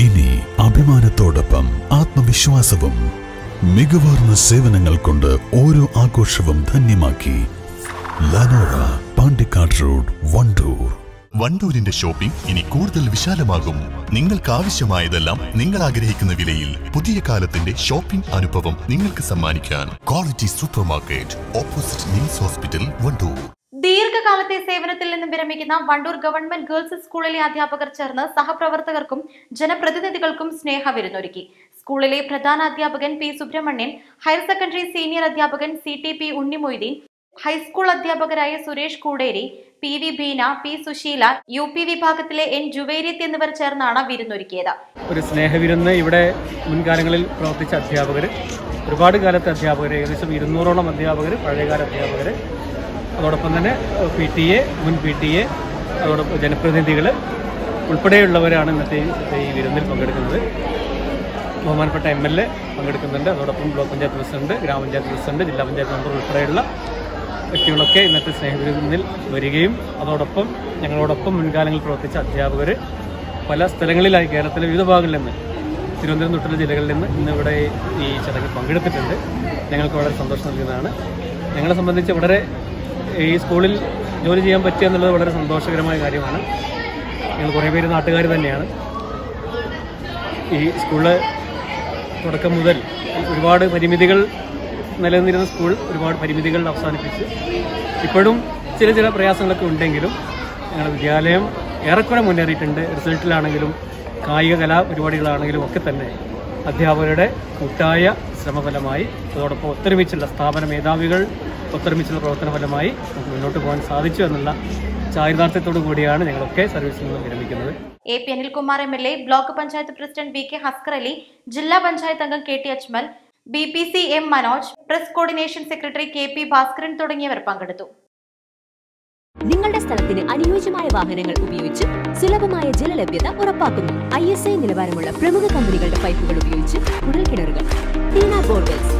ഇനി അഭിമാനത്തോടൊപ്പം ആത്മവിശ്വാസവും മികവാർന്ന സേവനങ്ങൾ കൊണ്ട് ഓരോ ആഘോഷവും ധന്യമാക്കി ലനോറ പാണ്ടിക്കാട് റോഡ് വണ്ടൂർ. വണ്ടൂരിന്റെ ഷോപ്പിംഗ് ഇനി കൂടുതൽ വിശാലമാകും. നിങ്ങൾക്ക് ആവശ്യമായതെല്ലാം നിങ്ങൾ ആഗ്രഹിക്കുന്ന വിലയിൽ പുതിയ കാലത്തിന്റെ ഷോപ്പിംഗ് അനുഭവം നിങ്ങൾക്ക് സമ്മാനിക്കാൻ quality supermarket opposite NIMS hospital Wandoor. ദീർഘകാലത്തെ സേവനത്തിൽ നിന്നും വിരമിക്കുന്ന വണ്ടൂർ ഗവൺമെന്റ് ഗേൾസ് സ്കൂളിലെ അധ്യാപകർ ചേർന്ന് സഹപ്രവർത്തകർക്കും ജനപ്രതിനിധികൾക്കും സ്നേഹവിരുന്നൊരുക്കി സ്കൂളിലെ പ്രധാന അധ്യാപകൻ P Subrahmanyan higher secondary senior അധ്യാപകൻ C T P Unnimoitheen high school അധ്യാപകരായ Suresh Kooderi P V Beena P Susheela U P വിഭാഗത്തിലെ എൻ ജുവേരിയത്ത് എന്നിവർ ചേർന്നാണ് വിരുന്നൊരുക്കിയത്. ഒരു സ്നേഹവിരുന്ന് ഇവിടെ മുൻകാലങ്ങളിൽ പ്രവർത്തിച്ച അധ്യാപകർ ഒരുപാട് കാലത്തെ അധ്യാപകർ ഏകദേശം ഇരുന്നൂറോളം അധ്യാപകർ പഴയകാല അധ്യാപകർ അതോടൊപ്പം തന്നെ പി ടി എ മുൻ പി ടി എ അതോടൊപ്പം ജനപ്രതിനിധികൾ ഉൾപ്പെടെയുള്ളവരാണ് ഇന്നത്തെ ഈ- വിരുന്നിൽ പങ്കെടുക്കുന്നത്. ബഹുമാനപ്പെട്ട എം എൽ എ പങ്കെടുക്കുന്നുണ്ട്. അതോടൊപ്പം ബ്ലോക്ക് പഞ്ചായത്ത് പ്രസിഡന്റ് ഗ്രാമപഞ്ചായത്ത് പ്രസിഡന്റ് ജില്ലാ പഞ്ചായത്ത് മെമ്പർ ഉൾപ്പെടെയുള്ള വ്യക്തികളൊക്കെ ഇന്നത്തെ സ്നേഹവിരുന്നിൽ വരികയും അതോടൊപ്പം ഞങ്ങളോടൊപ്പം മുൻകാലങ്ങളിൽ പ്രവർത്തിച്ച അധ്യാപകർ പല സ്ഥലങ്ങളിലായി കേരളത്തിലെ വിവിധ ഭാഗങ്ങളിൽ നിന്ന് തിരുവനന്തപുരം തൊട്ടുള്ള ജില്ലകളിൽ നിന്ന് ഇന്നിവിടെ ഈ ചടങ്ങിൽ പങ്കെടുത്തിട്ടുണ്ട്. ഞങ്ങൾക്ക് വളരെ സന്തോഷം നൽകുന്നതാണ്. ഞങ്ങളെ സംബന്ധിച്ച് വളരെ ഈ സ്കൂളിൽ ജോലി ചെയ്യാൻ പറ്റുക എന്നുള്ളത് വളരെ സന്തോഷകരമായ കാര്യമാണ്. ഞങ്ങൾ കുറേ പേര് നാട്ടുകാർ തന്നെയാണ്. ഈ സ്കൂൾ തുടക്കം മുതൽ ഒരുപാട് പരിമിതികൾ നിലനിന്നിരുന്ന സ്കൂൾ ഒരുപാട് പരിമിതികൾ അവസാനിപ്പിച്ച് ഇപ്പോഴും ചില ചില പ്രയാസങ്ങളൊക്കെ ഉണ്ടെങ്കിലും ഞങ്ങളുടെ വിദ്യാലയം ഏറെക്കുറെ മുന്നേറിയിട്ടുണ്ട്. റിസൾട്ടിലാണെങ്കിലും കായിക കലാ പരിപാടികളാണെങ്കിലും ഒക്കെ തന്നെ അധ്യാപകരുടെ കൂട്ടായ ശ്രമഫലമായി അതോടൊപ്പം ഒത്തൊരുമിച്ചുള്ള സ്ഥാപന മേധാവികൾ ഒത്തൊരുമിച്ചുള്ള പ്രവർത്തന ഫലമായി നമുക്ക് മുന്നോട്ട് പോകാൻ സാധിച്ചു എന്നുള്ള ചാരിതാർത്ഥ്യത്തോടു കൂടിയാണ് ഞങ്ങളൊക്കെ സർവീസിൽ നിന്ന് വിരമിക്കുന്നത്. A P Anilkumar M L A block panchayat president V K Haskar Ali ജില്ലാ പഞ്ചായത്ത് അംഗം K T Ajmal B P C M Manoj press coordination secretary K P Bhaskaran തുടങ്ങിയവർ പങ്കെടുത്തു. നിങ്ങളുടെ സ്ഥലത്തിന് അനുയോജ്യമായ വാഹനങ്ങൾ ഉപയോഗിച്ച് സുലഭമായ ജലലഭ്യത ഉറപ്പാക്കുന്നു. ഐ എസ് ഐ നിലവാരമുള്ള പ്രമുഖ കമ്പനികളുടെ പൈപ്പുകൾ ഉപയോഗിച്ച്